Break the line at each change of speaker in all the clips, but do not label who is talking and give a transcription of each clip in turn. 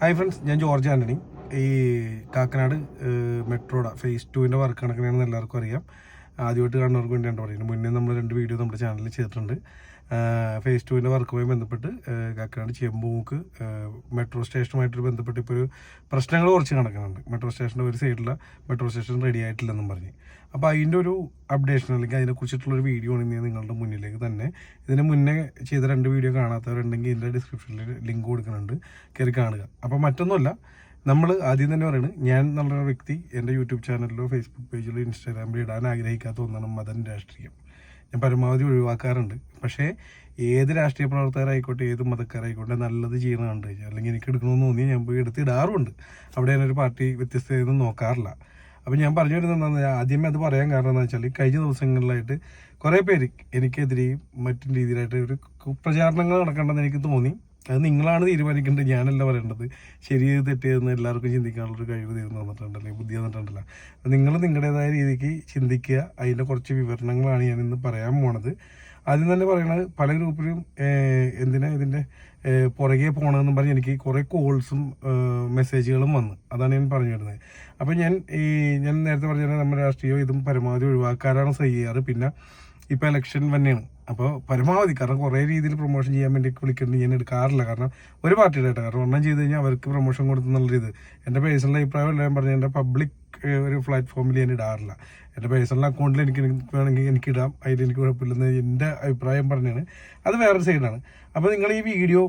Hi friends ഞാൻ ജോർജ് ആന്റണി ഈ കാക്കനാട് മെട്രോയുടെ ഫേസ് ടുവിന്റെ വർക്ക് നടക്കണമെന്ന് എല്ലാവർക്കും അറിയാം. ആദ്യമായിട്ട് കാണുന്നവർക്ക് വേണ്ടിയാണ് പറയുന്നത്. മുന്നേ നമ്മൾ രണ്ട് വീഡിയോ നമ്മുടെ ചാനലിൽ ചെയ്തിട്ടുണ്ട്. ഫേസ് ടുവിന്റെ വർക്കുമായി ബന്ധപ്പെട്ട് കാക്കനാട് ചെമ്പൂക്ക് മെട്രോ സ്റ്റേഷനുമായിട്ട് ബന്ധപ്പെട്ട് ഇപ്പോൾ ഒരു പ്രശ്നങ്ങൾ കുറച്ച് നടക്കുന്നുണ്ട്. മെട്രോ സ്റ്റേഷന്റെ ഒരു സൈഡിലുള്ള മെട്രോ സ്റ്റേഷൻ റെഡി ആയിട്ടില്ലെന്നും പറഞ്ഞ്. അപ്പോൾ അതിന്റെ ഒരു അപ്ഡേഷൻ അല്ലെങ്കിൽ അതിനെക്കുറിച്ചിട്ടുള്ളൊരു വീഡിയോ ആണ് ഞാൻ നിങ്ങളുടെ മുന്നിലേക്ക് തന്നെ. ഇതിന് മുന്നേ ചെയ്ത രണ്ട് വീഡിയോ കാണാത്തവരുണ്ടെങ്കിൽ ഇതിന്റെ ഡിസ്ക്രിപ്ഷനിൽ ലിങ്ക് കൊടുക്കുന്നുണ്ട്. കയറി കാണുക. അപ്പോൾ മറ്റൊന്നുമല്ല നമ്മൾ ആദ്യം തന്നെ പറയുന്നത് ഞാൻ എന്നുള്ള വ്യക്തി എന്റെ യൂട്യൂബ് ചാനലിലോ ഫേസ്ബുക്ക് പേജിലോ ഇൻസ്റ്റാഗ്രാമിലോ ഇടാൻ ആഗ്രഹിക്കാത്ത ഒന്നാണ് മതൻ രാഷ്ട്രീയം. ഞാൻ പരമാവധി ഒഴിവാക്കാറുണ്ട്. പക്ഷേ ഏത് രാഷ്ട്രീയ പ്രവർത്തകരായിക്കോട്ടെ ഏത് മതക്കാരായിക്കോട്ടെ നല്ലത് ചെയ്യണ കണ്ടു കഴിഞ്ഞാൽ അല്ലെങ്കിൽ എനിക്ക് എടുക്കണമെന്ന് തോന്നി ഞാൻ പോയി എടുത്ത് ഇടാറുണ്ട് അവിടെ ഞാനൊരു പാർട്ടി വ്യത്യസ്തതയൊന്നും നോക്കാറില്ല. അപ്പം ഞാൻ പറഞ്ഞു വരുന്നത് എന്താണെന്ന് വെച്ചാൽ ആദ്യമേ അത് പറയാൻ കാരണം എന്താ വെച്ചാൽ കഴിഞ്ഞ ദിവസങ്ങളിലായിട്ട് കുറേ പേര് എനിക്കെതിരെയും മറ്റു രീതിയിലായിട്ട് ഒരു പ്രചാരണങ്ങൾ നടക്കേണ്ടെന്ന് എനിക്ക് തോന്നി. അത് നിങ്ങളാണ് തീരുമാനിക്കേണ്ടത് ഞാനല്ല പറയേണ്ടത്. ശരി തെറ്റിയതെന്ന് എല്ലാവർക്കും ചിന്തിക്കാനുള്ളൊരു കഴിവ് തീർന്നു തന്നിട്ടുണ്ടല്ലേ ബുദ്ധി തന്നിട്ടുണ്ടല്ലോ. അപ്പം നിങ്ങൾ നിങ്ങളുടേതായ രീതിക്ക് ചിന്തിക്കുക. അതിന്റെ കുറച്ച് വിവരണങ്ങളാണ് ഇന്ന് പറയാൻ പോണത്. ആദ്യം തന്നെ പറയണത് പല ഗ്രൂപ്പിലും എന്തിനാ ഇതിന്റെ പുറകെ പോകണമെന്നും പറഞ്ഞ് എനിക്ക് കുറേ കോൾസും മെസ്സേജുകളും വന്നു. അതാണ് ഞാൻ പറഞ്ഞു വരുന്നത്. അപ്പം ഞാൻ ഈ ഞാൻ നേരത്തെ പറഞ്ഞ നമ്മുടെ രാഷ്ട്രീയം ഇതും പരമാവധി ഒഴിവാക്കാനാണ് ചെയ്യാറ് പിന്നെ ഇപ്പം ഇലക്ഷൻ തന്നെയാണ്. അപ്പോൾ പരമാവധി കാരണം കുറേ രീതിയിൽ പ്രൊമോഷൻ ചെയ്യാൻ വേണ്ടി വിളിക്കേണ്ടി ഞാൻ എടുക്കാറില്ല. കാരണം ഒരു പാർട്ടിയുടെ കാരണം ഒന്നും ചെയ്ത് കഴിഞ്ഞാൽ അവർക്ക് പ്രൊമോഷൻ കൊടുത്തു കൊടുത്തെന്നുള്ള ഇത്. എന്റെ പേഴ്സണൽ അഭിപ്രായം എല്ലാം പറഞ്ഞ എന്റെ പബ്ലിക് ഒരു പ്ലാറ്റ്ഫോമിൽ ഞാൻ ഇടാറില്ല. എന്റെ പേഴ്സണൽ അക്കൗണ്ടിൽ എനിക്ക് വേണമെങ്കിൽ എനിക്ക് ഇടാം. അതിൽ എനിക്ക് കുഴപ്പമില്ലെന്ന് എന്റെ അഭിപ്രായം പറഞ്ഞാണ്. അത് വേറൊരു സൈഡാണ് അപ്പോൾ നിങ്ങൾ ഈ വീഡിയോ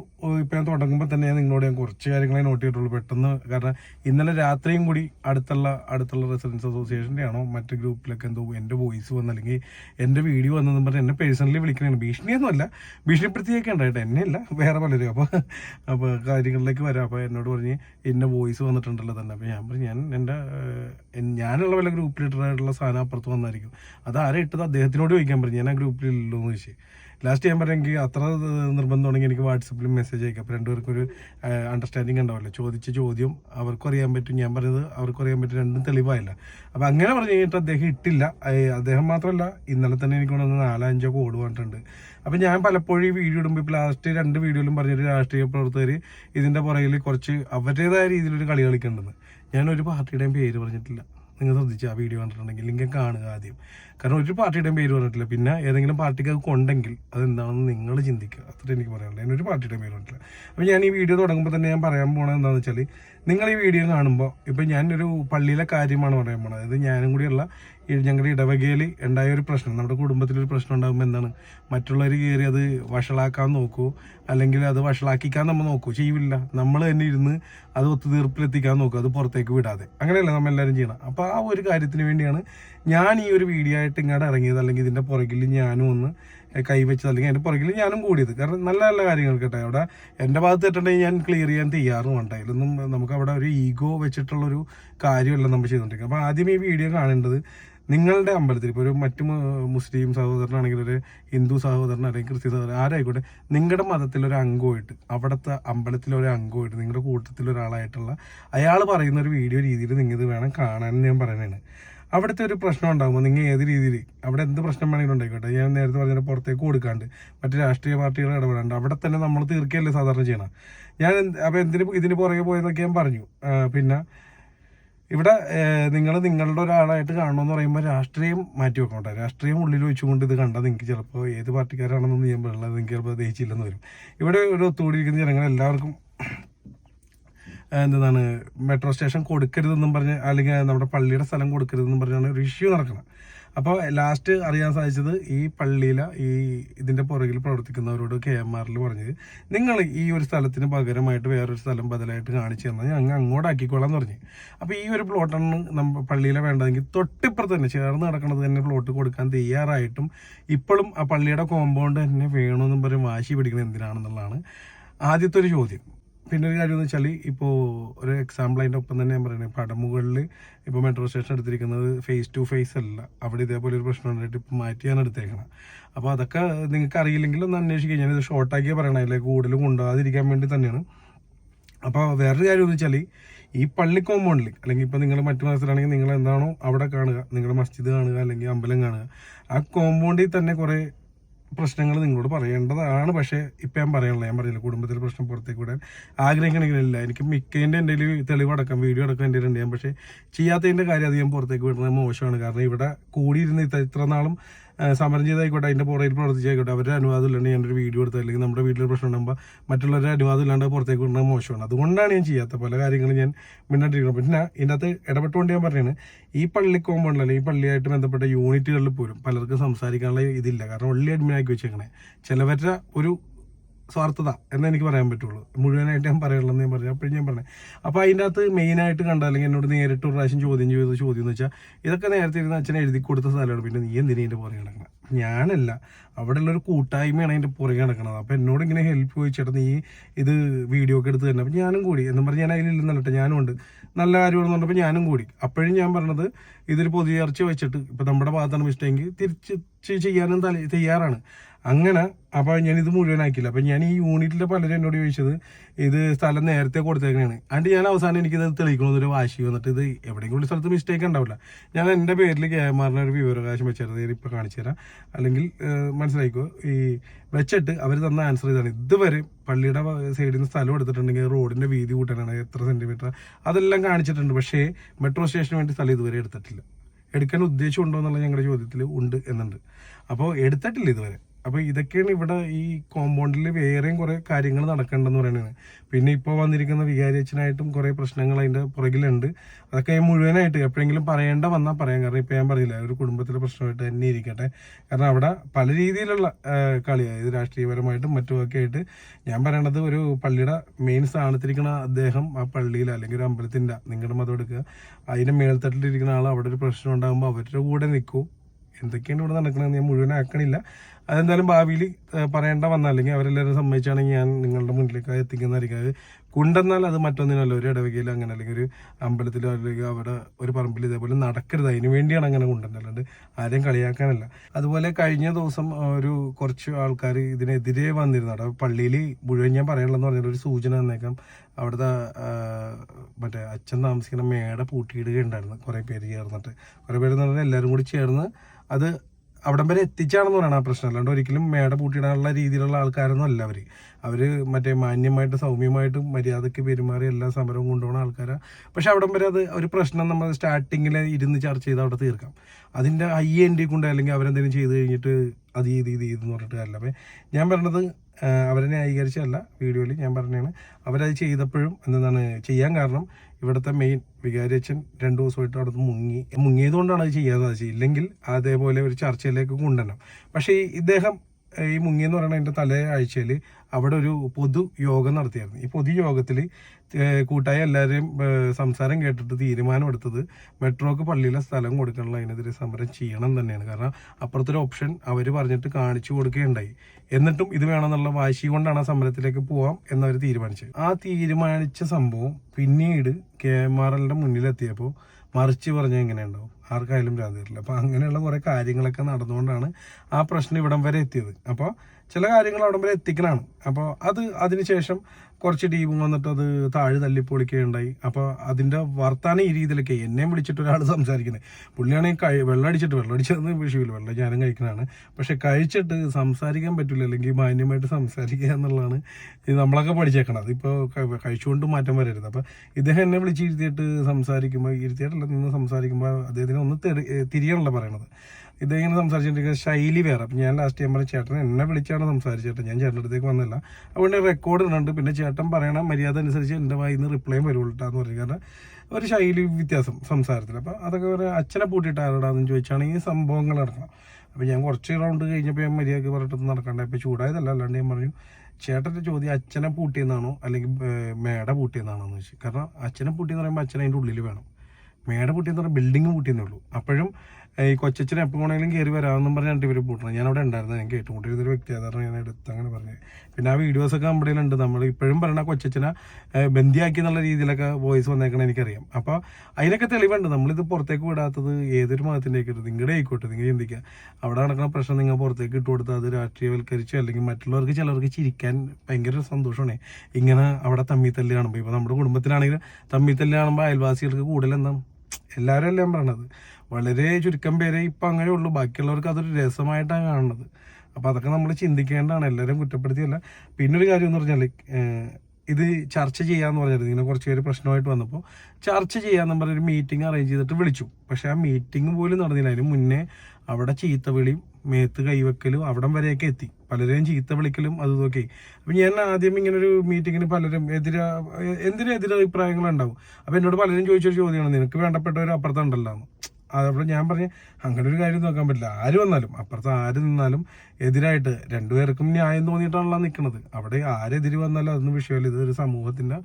ഇപ്പം ഞാൻ തുടങ്ങുമ്പോൾ തന്നെ നിങ്ങളോട് ഞാൻ കുറച്ച് കാര്യങ്ങളെ നോട്ട് ചെയ്തിട്ടുള്ളൂ. പെട്ടെന്ന് കാരണം ഇന്നലെ രാത്രിയും കൂടി അടുത്തുള്ള അടുത്തുള്ള റെസിഡൻസ് അസോസിയേഷന്റെ ആണോ മറ്റു ഗ്രൂപ്പിലൊക്കെ എന്തോ എന്റെ വോയിസ് വന്ന് അല്ലെങ്കിൽ എന്റെ വീഡിയോ വന്നതെന്ന് പറഞ്ഞ് എന്നെ പേഴ്സണലി വിളിക്കണതാണ് ഭീഷണിയൊന്നുമല്ല. ഭീഷണിപ്പെടുത്തിയൊക്കെ ഉണ്ടായിട്ട് എന്നെ ഇല്ല വേറെ പലരും. അപ്പോൾ അപ്പോൾ കാര്യങ്ങളിലേക്ക് വരാം. അപ്പോൾ എന്നോട് പറഞ്ഞ് എന്റെ വോയിസ് വന്നിട്ടുണ്ടല്ലോ തന്നെ. അപ്പോൾ ഞാൻ പറഞ്ഞു ഞാൻ എന്റെ ഞാനുള്ള വല്ല ഗ്രൂപ്പിൽ ഇട്ടിട്ടുള്ള സാധനം അപ്പുറത്ത് വന്നായിരിക്കും. അത് ആരെ ഇട്ടത്? അദ്ദേഹത്തിനോട് ചോദിക്കാൻ പറഞ്ഞു. ഞാൻ ആ ഗ്രൂപ്പിലില്ലല്ലോ എന്ന് ചോദിച്ചു. ലാസ്റ്റ് ഞാൻ പറഞ്ഞെങ്കിൽ അത്ര നിർബന്ധമാണെങ്കിൽ എനിക്ക് വാട്സപ്പിൽ മെസ്സേജ് അയക്കാം. അപ്പോൾ രണ്ടുപേർക്കും ഒരു അണ്ടർസ്റ്റാൻഡിങ് ഉണ്ടാവില്ല. ചോദിച്ച ചോദ്യം അവർക്കും അറിയാൻ പറ്റും. ഞാൻ പറഞ്ഞത് അവർക്കും അറിയാൻ പറ്റും. രണ്ടും തെളിവായില്ല. അപ്പോൾ അങ്ങനെ പറഞ്ഞു കഴിഞ്ഞിട്ട് അദ്ദേഹം ഇട്ടില്ല. അദ്ദേഹം മാത്രമല്ല ഇന്നലെ തന്നെ എനിക്ക് കൊണ്ടുവന്ന് നാലഞ്ചോ കോഡ് പറഞ്ഞിട്ടുണ്ട് അപ്പം ഞാൻ പലപ്പോഴും ഈ വീഡിയോ ഇടുമ്പോൾ ഇപ്പോൾ ലാസ്റ്റ് രണ്ട് വീഡിയോയിലും പറഞ്ഞൊരു രാഷ്ട്രീയ പ്രവർത്തകർ ഇതിന്റെ പുറകിൽ കുറച്ച് അവരുടേതായ രീതിയിലൊരു കളി കളിക്കേണ്ടത് ഞാൻ ഒരു പാർട്ടിയുടെയും പേര് പറഞ്ഞിട്ടില്ല. നിങ്ങൾ ശ്രദ്ധിച്ചു ആ വീഡിയോ കണ്ടിട്ടുണ്ടെങ്കിൽ ലിങ്ക് കാണുക ആദ്യം. കാരണം ഒരു പാർട്ടിയുടെയും പേര് പറഞ്ഞിട്ടില്ല. പിന്നെ ഏതെങ്കിലും പാർട്ടിക്ക് അത് കൊണ്ടെങ്കിൽ അതെന്താണെന്ന് നിങ്ങൾ ചിന്തിക്കുക. അത്ര എനിക്ക് പറയാനുള്ളത് ഞാൻ ഒരു പാർട്ടിയുടെയും പേര് പറഞ്ഞിട്ടില്ല. അപ്പോൾ ഞാൻ ഈ വീഡിയോ തുടങ്ങുമ്പോൾ തന്നെ ഞാൻ പറയാൻ പോണത് എന്താണെന്ന് വെച്ചാൽ നിങ്ങൾ ഈ വീഡിയോ കാണുമ്പോൾ ഇപ്പം ഞാനൊരു പള്ളിയിലെ കാര്യമാണ് പറയാൻ പോണത്. അതായത് ഞാനും കൂടിയുള്ള ഞങ്ങളുടെ ഇടവകയിൽ ഉണ്ടായ ഒരു പ്രശ്നം. നമ്മുടെ കുടുംബത്തിലൊരു പ്രശ്നം ഉണ്ടാകുമ്പോൾ എന്താണ്? മറ്റുള്ളവർ കയറി അത് വഷളാക്കാൻ നോക്കൂ. അല്ലെങ്കിൽ അത് വഷളാക്കിക്കാൻ നമ്മൾ നോക്കൂ. ചെയ്യില്ല. നമ്മൾ തന്നെ ഇരുന്ന് അത് ഒത്തുതീർപ്പിലെത്തിക്കാൻ നോക്കും. അത് പുറത്തേക്ക് വിടാതെ. അങ്ങനെയല്ല നമ്മൾ എല്ലാവരും ചെയ്യണം? അപ്പോൾ ആ ഒരു കാര്യത്തിന് വേണ്ടിയാണ് ഞാൻ ഈ ഒരു വീഡിയോ ആയിട്ട് ഇങ്ങോട്ട് ഇറങ്ങിയത്. അല്ലെങ്കിൽ ഇതിന്റെ പുറകിൽ ഞാനും ഒന്ന് കൈവച്ചത്. അല്ലെങ്കിൽ അതിന്റെ പുറകിൽ ഞാനും കൂടിയത്. കാരണം നല്ല നല്ല കാര്യങ്ങൾ കേട്ടോ. അവിടെ എന്റെ ഭാഗത്ത് തെറ്റുണ്ടെങ്കിൽ ഞാൻ ക്ലിയർ ചെയ്യാൻ തയ്യാറുമുണ്ട് അതിലൊന്നും നമുക്ക് അവിടെ ഒരു ഈഗോ വെച്ചിട്ടുള്ളൊരു കാര്യമല്ല നമ്മൾ ചെയ്തുകൊണ്ടിരിക്കുക അപ്പോൾ ആദ്യം ഈ വീഡിയോ കാണേണ്ടത് നിങ്ങളുടെ അമ്പലത്തിൽ ഇപ്പോൾ ഒരു മറ്റു മുസ്ലിം സഹോദരനാണെങ്കിൽ ഒരു ഹിന്ദു സഹോദരൻ അല്ലെങ്കിൽ ക്രിസ്ത്യൻ സഹോദരൻ ആരായിക്കോട്ടെ നിങ്ങളുടെ മതത്തിലൊരു അംഗമായിട്ട് അവിടുത്തെ അമ്പലത്തിലൊരു അംഗമായിട്ട് നിങ്ങളുടെ കൂട്ടത്തിലൊരാളായിട്ടുള്ള അയാൾ പറയുന്ന ഒരു വീഡിയോ രീതിയിൽ നിങ്ങൾ ഇത് വേണം കാണാൻ ഞാൻ പറയുന്നതാണ്. അവിടുത്തെ ഒരു പ്രശ്നം ഉണ്ടാകുമ്പോൾ നിങ്ങൾ ഏത് രീതിയിൽ അവിടെ എന്ത് പ്രശ്നം വേണമെങ്കിലും ഉണ്ടായിക്കോട്ടെ. ഞാൻ നേരത്തെ പറഞ്ഞ പുറത്തേക്ക് കൊടുക്കാണ്ട് മറ്റ് രാഷ്ട്രീയ പാർട്ടികൾ ഇടപെടാണ്ട് അവിടെ തന്നെ നമ്മൾ തീർക്കുകയല്ലേ സാധാരണ ചെയ്യണം. ഞാൻ അപ്പോൾ എന്തിന് ഇതിന് പുറകെ പോയതൊക്കെ ഞാൻ പറഞ്ഞു. പിന്നെ ഇവിടെ നിങ്ങൾ നിങ്ങളുടെ ഒരാളായിട്ട് കാണണമെന്ന് പറയുമ്പോൾ രാഷ്ട്രീയം മാറ്റി വെക്കണ്ട രാഷ്ട്രീയം ഉള്ളിൽ വെച്ചുകൊണ്ട് ഇത് കണ്ടാൽ നിങ്ങൾക്ക് ചിലപ്പോൾ ഏത് പാർട്ടിക്കാരാണെന്നൊന്നും ചെയ്യാൻ പറ്റില്ല നിങ്ങൾക്ക് ചിലപ്പോൾ ദഹിച്ചില്ലെന്ന് വരും. ഇവിടെ ഒരു ഒത്തുകൂടിയിരിക്കുന്ന ജനങ്ങൾ എല്ലാവർക്കും എന്താണ് മെട്രോ സ്റ്റേഷൻ കൊടുക്കരുതെന്നും പറഞ്ഞ് അല്ലെങ്കിൽ നമ്മുടെ പള്ളിയുടെ സ്ഥലം കൊടുക്കരുതെന്നും പറഞ്ഞാണ് ഒരു ഇഷ്യൂ നടക്കുന്നത് അപ്പോൾ ലാസ്റ്റ് അറിയാൻ സാധിച്ചത് ഈ പള്ളിയിലെ ഈ ഇതിന്റെ പുറകിൽ പ്രവർത്തിക്കുന്നവരോട് കെ എം ആറിൽ പറഞ്ഞത് നിങ്ങൾ ഈ ഒരു സ്ഥലത്തിന് പകരമായിട്ട് വേറൊരു സ്ഥലം ബദലായിട്ട് കാണിച്ചു തന്നാൽ ഞങ്ങൾ അങ്ങോട്ട് ആക്കിക്കോളാം എന്ന് പറഞ്ഞു. അപ്പോൾ ഈ ഒരു പ്ലോട്ടാണ് നമ്മൾ പള്ളിയിലെ വേണ്ടതെങ്കിൽ തൊട്ടിപ്പുറത്ത് തന്നെ ചേർന്ന് നടക്കുന്നത് തന്നെ പ്ലോട്ട് കൊടുക്കാൻ തയ്യാറായിട്ടും ഇപ്പോഴും ആ പള്ളിയുടെ കോമ്പൗണ്ട് തന്നെ വേണമെന്നും പറഞ്ഞ് വാശി പിടിക്കുന്നത് എന്തിനാണെന്നുള്ളതാണ് ആദ്യത്തെ ഒരു ചോദ്യം. പിന്നെ ഒരു കാര്യം എന്ന് വെച്ചാൽ ഇപ്പോൾ ഒരു എക്സാമ്പിൾ അതിന്റെ ഒപ്പം തന്നെ ഞാൻ പറയുന്നത് പടമുകളിൽ ഇപ്പോൾ മെട്രോ സ്റ്റേഷൻ എടുത്തിരിക്കുന്നത് ഫേസ് ടു ഫേസ് അല്ല. അവിടെ ഇതേപോലെ ഒരു പ്രശ്നം ഉണ്ടായിട്ട് ഇപ്പോൾ മാറ്റിയാണ് എടുത്തേക്കണം. അപ്പോൾ അതൊക്കെ നിങ്ങൾക്ക് അറിയില്ലെങ്കിൽ ഒന്ന് അന്വേഷിക്കുക ഇത് ഷോർട്ടാക്കിയേ പറയണം. അല്ലെങ്കിൽ കൂടുതൽ കൊണ്ടുപോകാതിരിക്കാൻ വേണ്ടി തന്നെയാണ്. അപ്പോൾ വേറൊരു കാര്യം എന്ന് വെച്ചാൽ ഈ പള്ളി കോമ്പൗണ്ടിൽ അല്ലെങ്കിൽ ഇപ്പോൾ നിങ്ങൾ മറ്റു മതത്തിലാണെങ്കിൽ നിങ്ങൾ എന്താണോ അവിടെ കാണുക. നിങ്ങളുടെ മസ്ജിദ് കാണുക അല്ലെങ്കിൽ അമ്പലം കാണുക. ആ കോമ്പൗണ്ടിൽ തന്നെ കുറേ പ്രശ്നങ്ങൾ നിങ്ങളോട് പറയേണ്ടതാണ്. പക്ഷേ ഇപ്പം ഞാൻ പറയാനുള്ള ഞാൻ പറഞ്ഞില്ല കുടുംബത്തിലെ പ്രശ്നം പുറത്തേക്ക് വിടാൻ ആഗ്രഹിക്കണമെങ്കിലില്ല. എനിക്ക് മിക്കതിന്റെ എന്റെ തെളിവടക്കം വീഡിയോ അടക്കം എന്റെ ഉണ്ട് ഞാൻ പക്ഷേ ചെയ്യാത്തതിന്റെ കാര്യം അധികം പുറത്തേക്ക് വിടുന്നത് മോശമാണ്. കാരണം ഇവിടെ കൂടിയിരുന്ന് ഇത്ര ഇത്ര നാളും ആ, സമരം ചെയ്തായിക്കോട്ടെ അതിന്റെ പുറകിൽ പ്രവർത്തിച്ചായിക്കോട്ടെ അവരുടെ അനുവാദം ഇല്ലാണ്ട് ഞാനൊരു വീഡിയോ എടുത്തത് അല്ലെങ്കിൽ നമ്മുടെ വീട്ടിൽ പ്രശ്നം ഉണ്ടാകുമ്പോൾ മറ്റുള്ളവരുടെ അനുവാദം ഇല്ലാണ്ട് പുറത്തേക്ക് വിടുന്നത് മോശമാണ്. അതുകൊണ്ടാണ് ഞാൻ ചെയ്യാത്ത പല കാര്യങ്ങളും ഞാൻ മിണ്ടാണ്ടിരിക്കുന്നത് പിന്നെ ഇതിന്റെ അകത്ത് ഇടപെട്ടുകൊണ്ട് ഞാൻ പറയുന്നത് ഈ പള്ളി കോമ്പൗണ്ടിൽ അല്ലെങ്കിൽ ഈ പള്ളിയായിട്ട് ബന്ധപ്പെട്ട യൂണിറ്റുകളിൽ പോലും പലർക്കും സംസാരിക്കാനുള്ള ഇതില്ല. കാരണം ഉള്ളി അഡ്മിനാക്കി വെച്ചേക്കണേ. ചിലവരുടെ ഒരു സ്വാർത്ഥത എന്നേ എനിക്ക് പറയാൻ പറ്റുള്ളൂ. മുഴുവനായിട്ട് ഞാൻ പറയുള്ളൂ ഞാൻ പറഞ്ഞു. അപ്പോഴും ഞാൻ പറഞ്ഞത് അപ്പോൾ അതിന്റെ അകത്ത് മെയിനായിട്ട് കണ്ട അല്ലെങ്കിൽ എന്നോട് നേരിട്ട് ഒരു പ്രാവശ്യം ചോദ്യം ചെയ്ത ചോദ്യം എന്ന് വെച്ചാൽ ഇതൊക്കെ നേരത്തെ ഇരുന്ന് അച്ഛനെ എഴുതി കൊടുത്ത സ്ഥലമാണ്. പിന്നെ നീ എന്തിനാ ഇതിന്റെ പുറകെ കിടക്കണം ഞാനല്ല. അവിടെ ഉള്ളൊരു കൂട്ടായ്മയാണ് അതിന്റെ പുറകെ കിടക്കണത് അപ്പോൾ എന്നോട് ഇങ്ങനെ ഹെൽപ്പ് ചോദിച്ചിട്ട് നീ ഇത് വീഡിയോ ഒക്കെ എടുത്ത് തന്നെ അപ്പോൾ ഞാനും കൂടി. എന്ന് പറഞ്ഞ് ഞാൻ അതിലില്ലെന്നല്ലട്ടെ ഞാനും ഉണ്ട്. നല്ല കാര്യമാണെന്ന് പറഞ്ഞപ്പോൾ ഞാനും കൂടി. അപ്പോഴും ഞാൻ പറഞ്ഞത് ഇതൊരു പൊതുചർച്ച വെച്ചിട്ട് ഇപ്പം നമ്മുടെ ഭാഗത്താണ് മിസ്റ്റേക്ക് തിരിച്ച് ചെയ്യാനും തയ്യാറാണ്. അങ്ങനെ അപ്പോൾ ഞാൻ ഇത് മുഴുവനാക്കിയില്ല അപ്പം ഞാൻ ഈ യൂണിറ്റിലെ പലരും എന്നോട് ചോദിച്ചത് ഇത് സ്ഥലം നേരത്തെ കൊടുത്തേക്കണേണ് അതുകൊണ്ട് ഞാൻ അവസാനം എനിക്കിത് തെളിയിക്കണമെന്നൊരു വാശി വന്നിട്ട് ഇത് എവിടെയെങ്കിലും ഒരു സ്ഥലത്ത് മിസ്റ്റേക്ക് ഉണ്ടാവില്ല. ഞാൻ എന്റെ പേരിൽ കെ ക്യാമറിന് ഒരു വിവരാവകാശം വെച്ചിരുന്നത് ഞാൻ ഇപ്പോൾ കാണിച്ചു തരാം. അല്ലെങ്കിൽ മനസ്സിലായിക്കോ? ഈ വെച്ചിട്ട് അവർ തന്ന ആൻസർ ഇതാണ്. ഇതുവരെ പള്ളിയുടെ സൈഡിൽ നിന്ന് സ്ഥലം എടുത്തിട്ടുണ്ടെങ്കിൽ റോഡിന്റെ വീതി കൂട്ടാനാണ് എത്ര സെന്റിമീറ്റർ അതെല്ലാം കാണിച്ചിട്ടുണ്ട്. പക്ഷേ മെട്രോ സ്റ്റേഷന് വേണ്ടി സ്ഥലം ഇതുവരെ എടുത്തിട്ടില്ല. എടുക്കാൻ ഉദ്ദേശമുണ്ടോ എന്നുള്ള ഞങ്ങളുടെ ചോദ്യത്തിൽ ഉണ്ട് എന്നുണ്ട്. അപ്പോൾ എടുത്തിട്ടില്ല ഇതുവരെ. അപ്പോൾ ഇതൊക്കെയാണ് ഇവിടെ ഈ കോമ്പൗണ്ടിൽ വേറെയും കുറേ കാര്യങ്ങൾ നടക്കേണ്ടെന്ന് പറയുന്നത്. പിന്നെ ഇപ്പോൾ വന്നിരിക്കുന്ന വികാരിയച്ഛനായിട്ടും കുറേ പ്രശ്നങ്ങൾ അതിന്റെ പുറകിലുണ്ട്. അതൊക്കെ ഞാൻ മുഴുവനായിട്ട് എപ്പോഴെങ്കിലും പറയേണ്ട വന്നാൽ പറയാം. കാരണം ഇപ്പോൾ ഞാൻ പറയില്ല ഒരു കുടുംബത്തിലെ പ്രശ്നമായിട്ട് തന്നെ ഇരിക്കട്ടെ. കാരണം അവിടെ പല രീതിയിലുള്ള കളി അതായത് രാഷ്ട്രീയപരമായിട്ടും മറ്റുമൊക്കെ ആയിട്ട് ഞാൻ പറയേണ്ടത് ഒരു പള്ളിയുടെ മെയിൻ സ്ഥാനത്തിരിക്കുന്ന അദ്ദേഹം ആ പള്ളിയിൽ അല്ലെങ്കിൽ ഒരു അമ്പലത്തിന്റെ നിങ്ങളുടെ മതം എടുക്കുക അതിന്റെ മേൽത്തട്ടിലിരിക്കുന്ന ആൾ അവിടെ ഒരു പ്രശ്നം ഉണ്ടാകുമ്പോൾ അവരുടെ കൂടെ നിൽക്കൂ. എന്തൊക്കെയാണ് ഇവിടെ നടക്കണമെന്ന് ഞാൻ മുഴുവൻ ആക്കണില്ല. അതെന്തായാലും ഭാവിയിൽ പറയേണ്ട വന്നാൽ അല്ലെങ്കിൽ അവരെല്ലാവരും സമ്മതിച്ചാണെങ്കിൽ ഞാൻ നിങ്ങളുടെ മുന്നിലേക്ക് അത് എത്തിക്കുന്നതായിരിക്കും അത് കുണ്ടെന്നാൽ അത് മറ്റൊന്നിനല്ല ഒരു ഇടവകയിൽ അങ്ങനെ അല്ലെങ്കിൽ ഒരു അമ്പലത്തിലോ അല്ലെങ്കിൽ അവിടെ ഒരു പറമ്പിൽ ഇതേപോലെ നടക്കരുത്. അതിന് വേണ്ടിയാണ് അങ്ങനെ കൊണ്ടുവന്നത്. അല്ലാണ്ട് ആരെയും കളിയാക്കാനല്ല. അതുപോലെ കഴിഞ്ഞ ദിവസം ഒരു കുറച്ച് ആൾക്കാർ ഇതിനെതിരെ വന്നിരുന്നു. അവിടെ പള്ളിയിൽ മുഴുവൻ ഞാൻ പറയാനുള്ളതെന്ന് പറഞ്ഞാൽ ഒരു സൂചന തന്നേക്കാം അവിടുത്തെ മറ്റേ അച്ഛൻ താമസിക്കുന്ന മേട പൂട്ടിയിടുകയുണ്ടായിരുന്നു. കുറേ പേര് ചേർന്നിട്ട്. കുറേ പേര് എന്ന് പറഞ്ഞാൽ എല്ലാവരും കൂടി ചേർന്ന് അത് അവിടം വരെ എത്തിച്ചാണെന്ന് പറയണം ആ പ്രശ്നം. അല്ലാണ്ട് ഒരിക്കലും മേട പൂട്ടിയിടാനുള്ള രീതിയിലുള്ള ആൾക്കാരൊന്നും അല്ല അവർ അവർ മറ്റേ മാന്യമായിട്ട് സൗമ്യമായിട്ടും മര്യാദയ്ക്ക് പെരുമാറി എല്ലാ സമരവും കൊണ്ടുപോകുന്ന ആൾക്കാരാണ് പക്ഷെ അവിടം വരെ അത് ഒരു പ്രശ്നം നമ്മൾ സ്റ്റാർട്ടിങ്ങിൽ ഇരുന്ന് ചർച്ച ചെയ്ത് അവിടെ തീർക്കാം. അതിന്റെ ഐ എൻ ഡി കൊണ്ട് അല്ലെങ്കിൽ അവരെന്തെങ്കിലും ചെയ്ത് കഴിഞ്ഞിട്ട് അത് ചെയ്ത് ഇത് ചെയ്തെന്ന് പറഞ്ഞിട്ട് കാര്യമില്ല. അപ്പം ഞാൻ പറഞ്ഞത് അവരെ ന്യായീകരിച്ചല്ല വീഡിയോയിൽ ഞാൻ പറഞ്ഞാണ് അവരത് ചെയ്തപ്പോഴും എന്താണ് ചെയ്യാൻ കാരണം ഇവിടുത്തെ മെയിൻ വികാരിയച്ഛൻ രണ്ടു ദിവസമായിട്ട് അവിടെ മുങ്ങി. മുങ്ങിയത് കൊണ്ടാണ് അത് ചെയ്യാതെ ഇല്ലെങ്കിൽ അതേപോലെ ഒരു ചർച്ചയിലേക്ക് കൊണ്ടുവരണം. പക്ഷേ ഇദ്ദേഹം ഈ മുങ്ങി എന്ന് പറയുന്ന എന്റെ തലേ ആഴ്ചയിൽ അവിടെ ഒരു പൊതു യോഗം നടത്തിയായിരുന്നു. ഈ പൊതു യോഗത്തിൽ കൂട്ടായ എല്ലാവരെയും സംസാരം കേട്ടിട്ട് തീരുമാനമെടുത്തത് മെട്രോക്ക് പള്ളിയിലെ സ്ഥലം കൊടുക്കാനുള്ള അതിനെതിരെ സമരം ചെയ്യണം തന്നെയാണ്. കാരണം അപ്പുറത്തൊരു ഓപ്ഷൻ അവർ പറഞ്ഞിട്ട് കാണിച്ചു കൊടുക്കുകയുണ്ടായി. എന്നിട്ടും ഇത് വേണമെന്നുള്ള വാശി കൊണ്ടാണ് ആ സമരത്തിലേക്ക് പോവാം എന്നവർ തീരുമാനിച്ചത്. ആ തീരുമാനിച്ച സംഭവം പിന്നീട് കെ എം ആർ എല്ലിന്റെ മുന്നിലെത്തിയപ്പോൾ മറിച്ച് പറഞ്ഞാൽ എങ്ങനെ ഉണ്ടാവും ആർക്കായാലും ഭ്രാന്തി വരില്ല അപ്പോൾ അങ്ങനെയുള്ള കുറേ കാര്യങ്ങളൊക്കെ നടന്നുകൊണ്ടാണ് ആ പ്രശ്നം ഇവിടം വരെ എത്തിയത്. അപ്പോൾ ചില കാര്യങ്ങൾ അവിടം വരെ എത്തിക്കണാണ് അപ്പോൾ അത് അതിനുശേഷം കുറച്ച് ടീമും വന്നിട്ട് അത് താഴെ തല്ലിപ്പൊളിക്കുകയുണ്ടായി. അപ്പോൾ അതിന്റെ വർത്താനം ഈ രീതിയിലൊക്കെ എന്നെയും വിളിച്ചിട്ട് ഒരാൾ സംസാരിക്കുന്നത് പുള്ളിയാണെങ്കിൽ കഴി വെള്ളം അടിച്ചിട്ട് വെള്ളം അടിച്ചതെന്ന് വിഷയമില്ല വെള്ളം ഞാനും കഴിക്കുന്നതാണ് പക്ഷെ കഴിച്ചിട്ട് സംസാരിക്കാൻ പറ്റില്ല അല്ലെങ്കിൽ മാന്യമായിട്ട് സംസാരിക്കുക എന്നുള്ളതാണ് ഇത് നമ്മളൊക്കെ പഠിച്ചേക്കണത്. ഇപ്പോൾ കഴിച്ചുകൊണ്ട് മാറ്റം വരരുത്. അപ്പോൾ ഇദ്ദേഹം എന്നെ വിളിച്ചിരുത്തിയിട്ട് സംസാരിക്കുമ്പോൾ ഇരുത്തിയിട്ടല്ല നിന്ന് സംസാരിക്കുമ്പോൾ അദ്ദേഹത്തിന് ഒന്ന് തിരിയാണല്ലോ പറയണത്. ഇദ്ദേഹം ഇങ്ങനെ സംസാരിച്ചിട്ടിരിക്കുന്ന ശൈലി വേറെ. അപ്പം ഞാൻ ലാസ്റ്റ് ടൈം പറഞ്ഞ ചേട്ടൻ എന്നെ വിളിച്ചാണ് സംസാരിച്ചേട്ടൻ. ഞാൻ ചേട്ടന്റെ അടുത്തേക്ക് വന്നില്ല അതുകൊണ്ട് റെക്കോർഡ് ഇടുന്നുണ്ട്. പിന്നെ ചേട്ടൻ പറയണ മര്യാദ അനുസരിച്ച് എന്റെ വായിൽ നിന്ന് റിപ്ലൈയും വരുള്ളൂ എന്ന് പറഞ്ഞു. കാരണം ഒരു ശൈലി വ്യത്യാസം സംസാരത്തിൽ അപ്പോൾ അതൊക്കെ ഒരു അച്ഛനെ പൂട്ടിയിട്ട് ആരോടാന്ന് ചോദിച്ചാണ് ഈ സംഭവങ്ങൾ നടക്കണം അപ്പോൾ ഞാൻ കുറച്ച് റൗണ്ട് കഴിഞ്ഞപ്പോൾ ഞാൻ മര്യാദയ്ക്ക് പറഞ്ഞിട്ട് നടക്കണ്ട ഇപ്പോൾ ചൂടായതല്ല. അല്ലാണ്ട് ഞാൻ പറഞ്ഞു ചേട്ടന്റെ ചോദ്യം അച്ഛനെ പൂട്ടിയെന്നാണോ അല്ലെങ്കിൽ മേട പൂട്ടിയെന്നാണോ എന്ന് ചോദിച്ചു. കാരണം അച്ഛനെ പൂട്ടിയെന്ന് പറയുമ്പോൾ അച്ഛൻ അതിന്റെ ഉള്ളിൽ വേണം. മേട പൂട്ടിയെന്ന് പറഞ്ഞാൽ ബിൽഡിംഗ് പൂട്ടിയെന്നേ ഉള്ളൂ. അപ്പോഴും ഈ കൊച്ചച്ഛൻ എപ്പോൾ വേണമെങ്കിലും കയറി വരാമെന്നും പറഞ്ഞിട്ട് ഇവർ പൂട്ടണം. ഞാൻ അവിടെ ഉണ്ടായിരുന്നു. ഞാൻ കേട്ടുകൊണ്ടിരുന്ന ഒരു വ്യക്തി അതാണ് ഞാൻ എടുത്ത് അങ്ങനെ പറഞ്ഞത് പിന്നെ ആ വീഡിയോസൊക്കെ നമ്മുടെ ഉണ്ട് നമ്മൾ ഇപ്പോഴും പറയണ കൊച്ചച്ഛനെ ബന്ധിയാക്കി എന്നുള്ള രീതിയിലൊക്കെ വോയിസ് വന്നേക്കണം എനിക്കറിയാം. അപ്പോൾ അതിനൊക്കെ തെളിവുണ്ട്. നമ്മളിത് പുറത്തേക്ക് വിടാത്തത് ഏതൊരു മതത്തിന്റെ ആയിക്കോട്ടെ നിങ്ങളുടെ ആയിക്കോട്ടെ നിങ്ങൾ ചിന്തിക്കുക. അവിടെ നടക്കുന്ന പ്രശ്നം നിങ്ങൾ പുറത്തേക്ക് ഇട്ട് കൊടുത്താൽ അത് രാഷ്ട്രീയവൽക്കരിച്ച് അല്ലെങ്കിൽ മറ്റുള്ളവർക്ക് ചിലർക്ക് ചിരിക്കാൻ ഭയങ്കര സന്തോഷമാണ്. ഇങ്ങനെ അവിടെ തമ്മി തല്ല് കാണുമ്പോൾ ഇപ്പോൾ നമ്മുടെ കുടുംബത്തിലാണെങ്കിലും തമ്മി തല്ല് കാണുമ്പോൾ അയൽവാസികൾക്ക് കൂടുതൽ എന്താണ് എല്ലാവരും അല്ല ഞാൻ പറയണത്? വളരെ ചുരുക്കം പേരെ ഇപ്പം അങ്ങനെ ഉള്ളൂ. ബാക്കിയുള്ളവർക്ക് അതൊരു രസമായിട്ടാണ് കാണുന്നത്. അപ്പോൾ അതൊക്കെ നമ്മൾ ചിന്തിക്കേണ്ടതാണ്. എല്ലാവരും കുറ്റപ്പെടുത്തിയല്ല. പിന്നൊരു കാര്യം എന്ന് പറഞ്ഞാൽ ഇത് ചർച്ച ചെയ്യാമെന്ന് പറഞ്ഞത് ഇങ്ങനെ കുറച്ച് പേര് പ്രശ്നമായിട്ട് വന്നപ്പോൾ ചർച്ച ചെയ്യാമെന്ന് പറഞ്ഞൊരു മീറ്റിംഗ് അറേഞ്ച് ചെയ്തിട്ട് വിളിച്ചു. പക്ഷേ ആ മീറ്റിംഗ് പോലും നടന്നില്ല. അതിന് മുന്നേ അവിടെ ചീത്ത വിളിയും മേത്ത് കൈവെക്കലും അവിടം വരെയൊക്കെ എത്തി. പലരെയും ചീത്ത വിളിക്കലും അത് ഇതൊക്കെ. അപ്പം ഞാൻ ആദ്യം ഇങ്ങനെ ഒരു മീറ്റിങ്ങിന് പലരും എതിര എന്തിനും എതിരഭിപ്രായങ്ങൾ ഉണ്ടാവും അപ്പം എന്നോട് പലരും ചോദിച്ചൊരു ചോദ്യമാണ് നിനക്ക് വേണ്ടപ്പെട്ടവർ അപ്പുറത്തുണ്ടല്ലോ അതവിടെ ഞാൻ പറഞ്ഞു അങ്ങനെ ഒരു കാര്യം നോക്കാൻ പറ്റില്ല. ആര് വന്നാലും അപ്പുറത്ത് ആര് നിന്നാലും എതിരായിട്ട് രണ്ടുപേർക്കും ന്യായം തോന്നിയിട്ടാണല്ലോ നിൽക്കുന്നത് അവിടെ ആരെതിര് വന്നാലും അതൊന്നും വിഷയമല്ല. ഇതൊരു സമൂഹത്തിന്റെ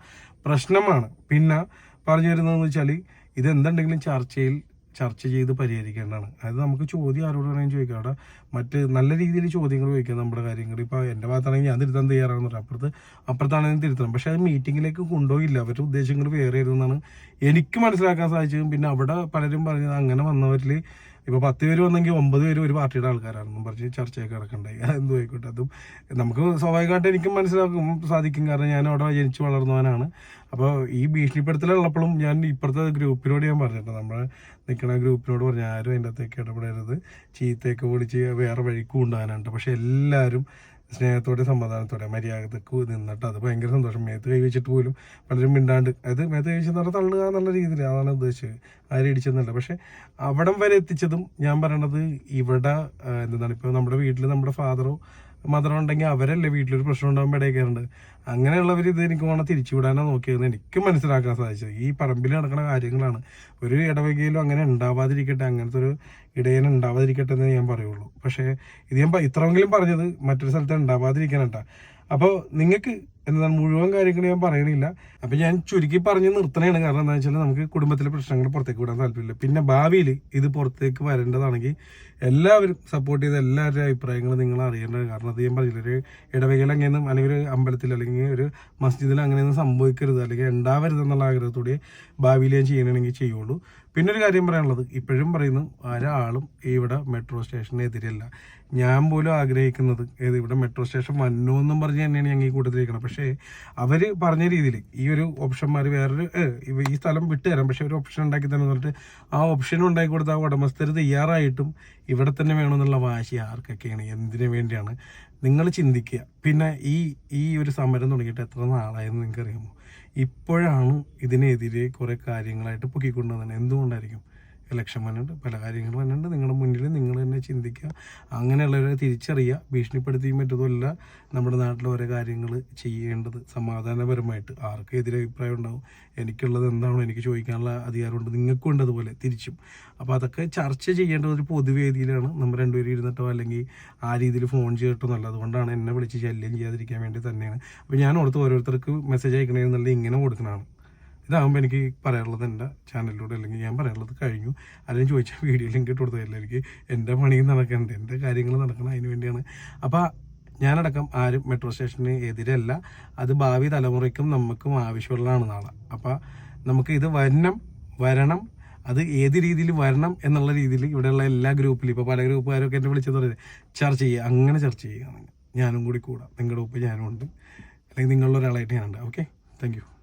പ്രശ്നമാണ്. പിന്നെ പറഞ്ഞു വരുന്നതെന്ന് വെച്ചാൽ ഇതെന്തുണ്ടെങ്കിലും ചർച്ചയിൽ ചർച്ച ചെയ്ത് പരിഹരിക്കേണ്ടതാണ്. അതായത് നമുക്ക് ചോദ്യം ആരോട് വേണമെങ്കിൽ ചോദിക്കാം. അവിടെ മറ്റ് നല്ല രീതിയിൽ ചോദ്യങ്ങൾ ചോദിക്കാം നമ്മുടെ കാര്യങ്ങൾ. ഇപ്പോൾ എന്റെ ഭാഗത്താണെങ്കിൽ ഞാൻ തിരുത്താൻ തയ്യാറാണെന്ന് പറയാം. അപ്പുറത്ത് അപ്പുറത്താണെങ്കിൽ തിരുത്തണം. പക്ഷെ അത് മീറ്റിങ്ങിലേക്ക് കൊണ്ടുപോയില്ല. അവരുടെ ഉദ്ദേശങ്ങൾ വേറെ ആയിരുന്നാണ് എനിക്ക് മനസ്സിലാക്കാൻ സാധിച്ചതും. പിന്നെ അവിടെ പലരും പറഞ്ഞത് അങ്ങനെ വന്നവരിൽ ഇപ്പോൾ പത്ത് പേര് വന്നെങ്കിൽ ഒമ്പത് പേര് ഒരു പാർട്ടിയുടെ ആൾക്കാരാണെന്നും പറഞ്ഞ് ചർച്ചയൊക്കെ നടക്കണ്ടായി എന്ത് ആയിക്കോട്ടെ? അതും നമുക്ക് സ്വാഭാവികമായിട്ട് എനിക്കും മനസ്സിലാക്കും സാധിക്കും. കാരണം ഞാൻ അവിടെ ജനിച്ചു വളർന്നവനാണ്. അപ്പോൾ ഈ ഭീഷണിപ്പെടുത്തലുള്ളപ്പോഴും ഞാൻ ഇപ്പുറത്തെ ഗ്രൂപ്പിനോട് ഞാൻ പറഞ്ഞിട്ടുണ്ട്. നമ്മൾ നിൽക്കുന്ന ഗ്രൂപ്പിനോട് പറഞ്ഞു ആരും അതിന്റെ അകത്തേക്ക് ഇടപെടരുത്. ചീത്തയൊക്കെ വിളിച്ച് വേറെ വഴിക്ക് കൊണ്ടുപോകാനാണ്. പക്ഷെ എല്ലാവരും സ്നേഹത്തോടെ സമാധാനത്തോടെ മര്യാദയ്ക്ക് നിന്നിട്ട് അത് ഭയങ്കര സന്തോഷം. മേത്ത് കൈവച്ചിട്ട് പോലും പലരും മിണ്ടാണ്ട് അത് മേത്ത് കൈവച്ച് നട തള്ളുക എന്നുള്ള രീതിയിൽ അതാണ് ഉദ്ദേശിച്ചത്. ആരും ഇടിച്ചെന്നല്ല. പക്ഷെ അവിടം വരെ എത്തിച്ചതും ഞാൻ പറയണത് ഇവിടെ എന്താണ് ഇപ്പോൾ നമ്മുടെ വീട്ടിൽ നമ്മുടെ ഫാദറോ മദറോ ഉണ്ടെങ്കിൽ അവരല്ലേ വീട്ടിലൊരു പ്രശ്നം ഉണ്ടാകുമ്പോൾ ഇടയ്ക്കാറുണ്ട് അങ്ങനെയുള്ളവർ ഇത് എനിക്ക് വേണം തിരിച്ചുവിടാനാണ് നോക്കിയതെന്ന് എനിക്ക് മനസ്സിലാക്കാൻ സാധിച്ചത്. ഈ പറമ്പിൽ നടക്കുന്ന കാര്യങ്ങളാണ്. ഒരു ഇടവകയിലും അങ്ങനെ ഉണ്ടാവാതിരിക്കട്ടെ അങ്ങനത്തെ ഒരു ഇടയൻ ഉണ്ടാവാതിരിക്കട്ടെ എന്ന് ഞാൻ പറയുള്ളൂ. പക്ഷേ ഇത് ഞാൻ ഇത്രമെങ്കിലും പറഞ്ഞത് മറ്റൊരു സ്ഥലത്ത് ഉണ്ടാവാതിരിക്കാനട്ടാ അപ്പോൾ നിങ്ങൾക്ക് എന്താണ് മുഴുവൻ കാര്യങ്ങൾ ഞാൻ പറയണില്ല. അപ്പം ഞാൻ ചുരുക്കി പറഞ്ഞ് നിർത്തണേണ്. കാരണം എന്താ വെച്ചാൽ നമുക്ക് കുടുംബത്തിലെ പ്രശ്നങ്ങൾ പുറത്തേക്ക് വിടാൻ താല്പര്യമില്ല. പിന്നെ ഭാവിയിൽ ഇത് പുറത്തേക്ക് വരേണ്ടതാണെങ്കിൽ എല്ലാവരും സപ്പോർട്ട് ചെയ്ത എല്ലാവരുടെയും അഭിപ്രായങ്ങൾ നിങ്ങൾ അറിയേണ്ടത് കാരണം അത് ഞാൻ പറഞ്ഞില്ല ഒരു ഇടവകയിൽ അങ്ങനെയൊന്നും അല്ലെങ്കിൽ ഒരു അമ്പലത്തിൽ അല്ലെങ്കിൽ ഒരു മസ്ജിദിൽ അങ്ങനെയൊന്നും സംഭവിക്കരുത് അല്ലെങ്കിൽ ഉണ്ടാവരുത് എന്നുള്ള ആഗ്രഹത്തോടെ ഭാവിയിൽ ഞാൻ ചെയ്യണമെങ്കിൽ ചെയ്യുള്ളൂ. പിന്നെ ഒരു കാര്യം പറയാനുള്ളത് ഇപ്പോഴും പറയുന്നു ഒരാളും ഇവിടെ മെട്രോ സ്റ്റേഷനെതിരല്ല ഞാൻ പോലും ആഗ്രഹിക്കുന്നത് ഇവിടെ മെട്രോ സ്റ്റേഷൻ വന്നു എന്നും പറഞ്ഞ് തന്നെയാണ് ഞങ്ങൾ ഈ കൂട്ടത്തിലിരിക്കുന്നത് പക്ഷേ അവർ പറഞ്ഞ രീതിയിൽ ഈ ഒരു ഓപ്ഷന്മാർ വേറൊരു ഈ സ്ഥലം വിട്ടു തരാം പക്ഷെ ഒരു ഓപ്ഷൻ ഉണ്ടാക്കി തന്നെ പറഞ്ഞിട്ട് ആ ഓപ്ഷൻ ഉണ്ടാക്കി കൊടുത്ത ആ ഉടമസ്ഥർ തയ്യാറായിട്ടും ഇവിടെ തന്നെ വേണമെന്നുള്ള വാശി ആർക്കൊക്കെയാണ്? എന്തിനു വേണ്ടിയാണ്? നിങ്ങൾ ചിന്തിക്കുക. പിന്നെ ഈ ഈ ഒരു സമരം തുടങ്ങിയിട്ട് എത്ര നാളായെന്ന് നിങ്ങൾക്കറിയാമോ? ഇപ്പോഴാണ് ഇതിനെതിരെ കുറേ കാര്യങ്ങളായിട്ട് പൊക്കിക്കൊണ്ടുവന്നത്. എന്തുകൊണ്ടായിരിക്കും? ഇലക്ഷൻ വന്നിട്ട് പല കാര്യങ്ങൾ വന്നിട്ട് നിങ്ങളുടെ മുന്നിൽ നിങ്ങൾ തന്നെ ചിന്തിക്കുക. അങ്ങനെയുള്ളവരെ തിരിച്ചറിയുക. ഭീഷണിപ്പെടുത്തിയും പറ്റതുമല്ല നമ്മുടെ നാട്ടിൽ ഓരോ കാര്യങ്ങൾ ചെയ്യേണ്ടത് സമാധാനപരമായിട്ട്. ആർക്കും എതിരെ അഭിപ്രായം ഉണ്ടാവും. എനിക്കുള്ളത് എന്താണോ എനിക്ക് ചോദിക്കാനുള്ള അധികാരമുണ്ട് നിങ്ങൾക്കും ഉണ്ട് അതുപോലെ തിരിച്ചും. അപ്പോൾ അതൊക്കെ ചർച്ച ചെയ്യേണ്ടത് ഒരു പൊതുവേദിയിലാണ്. നമ്മൾ രണ്ടുപേരും ഇരുന്നിട്ടോ അല്ലെങ്കിൽ ആ രീതിയിൽ ഫോൺ ചെയ്തിട്ടോ നല്ല അതുകൊണ്ടാണ് എന്നെ വിളിച്ച് ശല്യം ചെയ്യാതിരിക്കാൻ വേണ്ടി തന്നെയാണ്. അപ്പോൾ ഞാൻ ഓർത്ത് ഓരോരുത്തർക്ക് മെസ്സേജ് അയക്കണമെന്നുള്ള ഇങ്ങനെ കൊടുക്കണതാണ് ഇതാകുമ്പോൾ എനിക്ക് പറയാനുള്ളത് എന്റെ ചാനലിലൂടെ അല്ലെങ്കിൽ ഞാൻ പറയാനുള്ളത് കഴിഞ്ഞു. അല്ലെങ്കിൽ ചോദിച്ച വീഡിയോ ലിങ്ക് ഇട്ട് കൊടുത്തതല്ല എനിക്ക് എന്റെ പണി നടക്കണ്ട എന്റെ കാര്യങ്ങൾ നടക്കണം അതിന് വേണ്ടിയാണ്. അപ്പോൾ ഞാനടക്കം ആരും മെട്രോ സ്റ്റേഷന് എതിരല്ല. അത് ഭാവി തലമുറയ്ക്കും നമുക്കും ആവശ്യമുള്ളതാണ് നാളെ. അപ്പോൾ നമുക്ക് ഇത് വരണം വരണം. അത് ഏത് രീതിയിൽ വരണം എന്നുള്ള രീതിയിൽ ഇവിടെയുള്ള എല്ലാ ഗ്രൂപ്പിലും ഇപ്പോൾ പല ഗ്രൂപ്പുകാരൊക്കെ എന്നെ വിളിച്ചത് പറയുന്നത് ചർച്ച ചെയ്യുക അങ്ങനെ ചർച്ച ചെയ്യുക ഞാനും കൂടി കൂടാം. നിങ്ങളുടെ ഒപ്പം ഞാനും ഉണ്ട്. അല്ലെങ്കിൽ നിങ്ങളുടെ ഒരാളായിട്ട് ഞാനുണ്ട്. ഓക്കെ? താങ്ക്